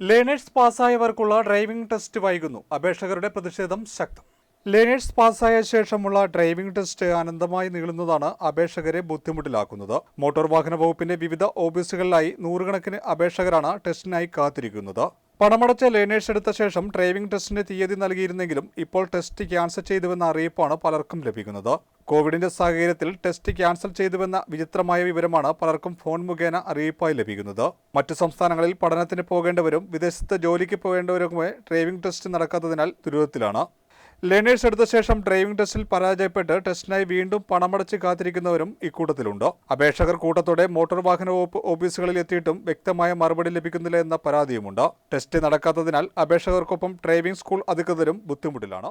Learners പാസ്സായവർക്കുള്ള driving test വൈകുന്നു. അപേക്ഷകരുടെ പ്രതിഷേധം ശക്തം. ലേണേഴ്സ് പാസ്സായ ശേഷമുള്ള ഡ്രൈവിംഗ് ടെസ്റ്റ് അനന്തമായി നീളുന്നതാണ് അപേക്ഷകരെ ബുദ്ധിമുട്ടിലാക്കുന്നത്. മോട്ടോർ വാഹന വകുപ്പിന്റെ വിവിധ ഓഫീസുകളിലായി നൂറുകണക്കിന് അപേക്ഷകരാണ് ടെസ്റ്റിനായി കാത്തിരിക്കുന്നത്. പണമടച്ച ലേണേഴ്സ് എടുത്ത ശേഷം ഡ്രൈവിംഗ് ടെസ്റ്റിന് തീയതി നൽകിയിരുന്നെങ്കിലും ഇപ്പോൾ ടെസ്റ്റ് ക്യാൻസൽ ചെയ്തുവെന്ന അറിയിപ്പാണ് പലർക്കും ലഭിക്കുന്നത്. കോവിഡിന്റെ സാഹചര്യത്തിൽ ടെസ്റ്റ് ക്യാൻസൽ ചെയ്തുവെന്ന വിചിത്രമായ വിവരമാണ് പലർക്കും ഫോൺ മുഖേന അറിയിപ്പായി ലഭിക്കുന്നത്. മറ്റു സംസ്ഥാനങ്ങളിൽ പഠനത്തിന് പോകേണ്ടവരും വിദേശത്ത് ജോലിക്ക് പോകേണ്ടവരുമേ ഡ്രൈവിംഗ് ടെസ്റ്റ് നടക്കാത്തതിനാൽ ദുരിതത്തിലാണ്. ലേണേഴ്സ് എടുത്ത ശേഷം ഡ്രൈവിംഗ് ടെസ്റ്റിൽ പരാജയപ്പെട്ട് ടെസ്റ്റിനായി വീണ്ടും പണമടച്ച് കാത്തിരിക്കുന്നവരും ഇക്കൂട്ടത്തിലുണ്ട്? അപേക്ഷകർ കൂട്ടത്തോടെ മോട്ടോർ വാഹന വകുപ്പ് ഓഫീസുകളിൽ എത്തിയിട്ടും വ്യക്തമായ മറുപടി ലഭിക്കുന്നില്ല എന്ന പരാതിയുമുണ്ട്? ടെസ്റ്റ് നടക്കാത്തതിനാൽ അപേക്ഷകർക്കൊപ്പം ഡ്രൈവിംഗ് സ്കൂൾ അധികൃതരും ബുദ്ധിമുട്ടിലാണ്?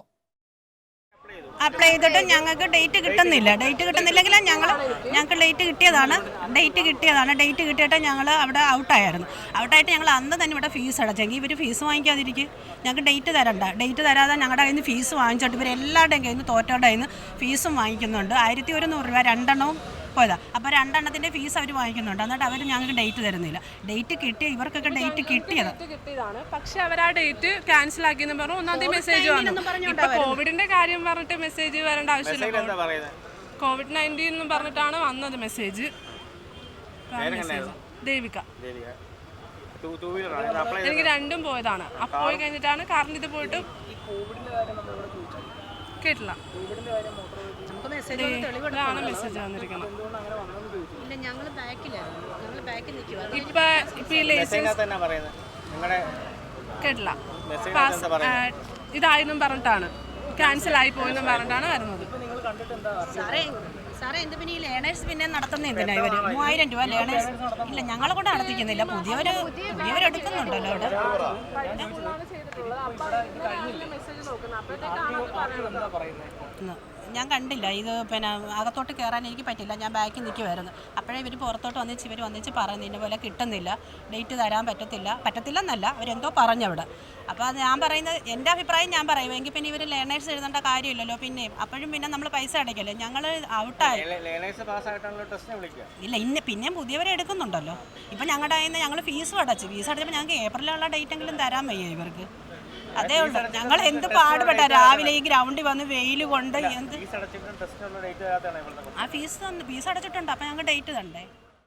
അപ്ലൈ ചെയ്തിട്ട് ഞങ്ങൾക്ക് ഡേറ്റ് കിട്ടുന്നില്ല. ഡേറ്റ് കിട്ടുന്നില്ലെങ്കിൽ ഞങ്ങൾ ഞങ്ങൾക്ക് ഡേറ്റ് കിട്ടിയതാണ്. ഡേറ്റ് കിട്ടിയതാണ്. ഡേറ്റ് കിട്ടിയിട്ട് ഞങ്ങൾ അവിടെ ഔട്ടായിരുന്നു ഔട്ടായിട്ട് ഞങ്ങൾ അന്ന് തന്നെ ഇവിടെ ഫീസ് അടച്ചെങ്കിൽ ഇവർ ഫീസ് വാങ്ങിക്കാതിരിക്കും. ഞങ്ങൾക്ക് ഡേറ്റ് തരണ്ട. ഡേറ്റ് തരാതെ ഞങ്ങളുടെ കയ്യിൽ നിന്ന് ഫീസ് വാങ്ങിച്ചിട്ട് ഇവർ എല്ലാവരുടെയും കയ്യിൽ നിന്ന് തോറ്റോടെ കയ്യിൽ നിന്ന് ഫീസും വാങ്ങിക്കുന്നുണ്ട്. ആയിരത്തി ഒരുന്നൂറ് രൂപ രണ്ടെണ്ണവും പോയതാ അപ്പോൾ രണ്ടെണ്ണത്തിന്റെ ഫീസ് അവർ വാങ്ങിക്കുന്നുണ്ട്. എന്നിട്ട് അവർ ഞങ്ങൾക്ക് ഡേറ്റ് തരുന്നില്ല. ഡേറ്റ് കിട്ടിയ ഇവർക്കൊക്കെ ഡേറ്റ് കിട്ടിയത്. കിട്ടിയതാണ്. പക്ഷെ അവർ ആ ഡേറ്റ് ക്യാൻസൽ ആക്കി എന്ന് പറഞ്ഞു. ഒന്നാം തീയതി മെസ്സേജ് വന്നു. ഇപ്പൊ കോവിഡിന്റെ കാര്യം പറഞ്ഞിട്ട് മെസ്സേജ് വരേണ്ട ആവശ്യമില്ല. കോവിഡ് നയന്റീൻ എന്ന് പറഞ്ഞിട്ടാണ് വന്നത് മെസ്സേജ് ദേവിക. എനിക്ക് രണ്ടും പോയതാണ്. അപ്പോൾ പോയി കഴിഞ്ഞിട്ടാണ് കറണ്ട് ഇത് പോയിട്ട് കേട്ടില്ല. മെസ്സേജ് വന്നിരിക്കണം ഇല്ല ഞങ്ങൾ ബാക്കിലായിരുന്നു. ഞങ്ങൾ ബാക്കിൽ നിൽക്കുക ഇപ്പൊ ഇപ്പൊ ഈ ലൈസൻസ് കേട്ടില്ല. പാസ് ഇതായെന്നും പറഞ്ഞിട്ടാണ്. ക്യാൻസൽ ആയി പോയെന്നും പറഞ്ഞിട്ടാണ് വരുന്നത്. സാറേ സാറേ എന്ത് പിന്നെ ഈ ലേണേഴ്സ് പിന്നെ നടത്തുന്ന എന്തിനാ ഇവർ? മൂവായിരം രൂപ ലേണേഴ്സ് ഇല്ല ഞങ്ങളെ കൊണ്ട് നടത്തിക്കുന്നില്ല. പുതിയവര് പുതിയവരെടുക്കുന്നുണ്ടല്ലോ അവിടെ. ഞാൻ കണ്ടില്ല. ഇത് പിന്നെ അകത്തോട്ട് കയറാൻ എനിക്ക് പറ്റില്ല. ഞാൻ ബാക്കിൽ നിൽക്കുമായിരുന്നു അപ്പോഴേ ഇവർ പുറത്തോട്ട് വന്നിച്ച് ഇവർ വന്നിച്ച് പറഞ്ഞു ഇന്ന പോലെ കിട്ടുന്നില്ല. ഡേറ്റ് തരാൻ പറ്റത്തില്ല. പറ്റത്തില്ലെന്നല്ല. അവരെന്തോ പറഞ്ഞവിടെ അപ്പോൾ അത് ഞാൻ പറയുന്നത് എന്റെ അഭിപ്രായം ഞാൻ പറയും. എങ്കിൽ പിന്നെ ഇവർ ലേണേഴ്സ് എഴുതേണ്ട കാര്യമില്ലല്ലോ പിന്നെ അപ്പോഴും പിന്നെ നമ്മൾ പൈസ അടയ്ക്കല്ലേ? ഞങ്ങൾ ഔട്ടായി ലേണേഴ്സ് പാസ്സായിട്ടാണല്ലോ ടെസ്റ്റിനെ വിളിക്കുക. ഇല്ല ഇന്ന് പിന്നെയും പുതിയവരെ എടുക്കുന്നുണ്ടല്ലോ. ഇപ്പം ഞങ്ങളുടെ ഞങ്ങൾ ഫീസും അടച്ചു. ഫീസ് അടച്ചപ്പോൾ ഞങ്ങൾക്ക് ഏപ്രിലുള്ള ഡേറ്റ് എങ്കിലും തരാൻ വയ്യ ഇവർക്ക്? അതേ ഉള്ളൂ. ഞങ്ങൾ എന്ത് പാടുപെട്ട? രാവിലെ ഈ ഗ്രൗണ്ടിൽ വന്ന് വെയിൽ കൊണ്ട് എന്ത് ആ ഫീസ് ഫീസ് അടച്ചിട്ടുണ്ട്. അപ്പം ഞങ്ങൾ ഡേറ്റ് തണ്ടേ.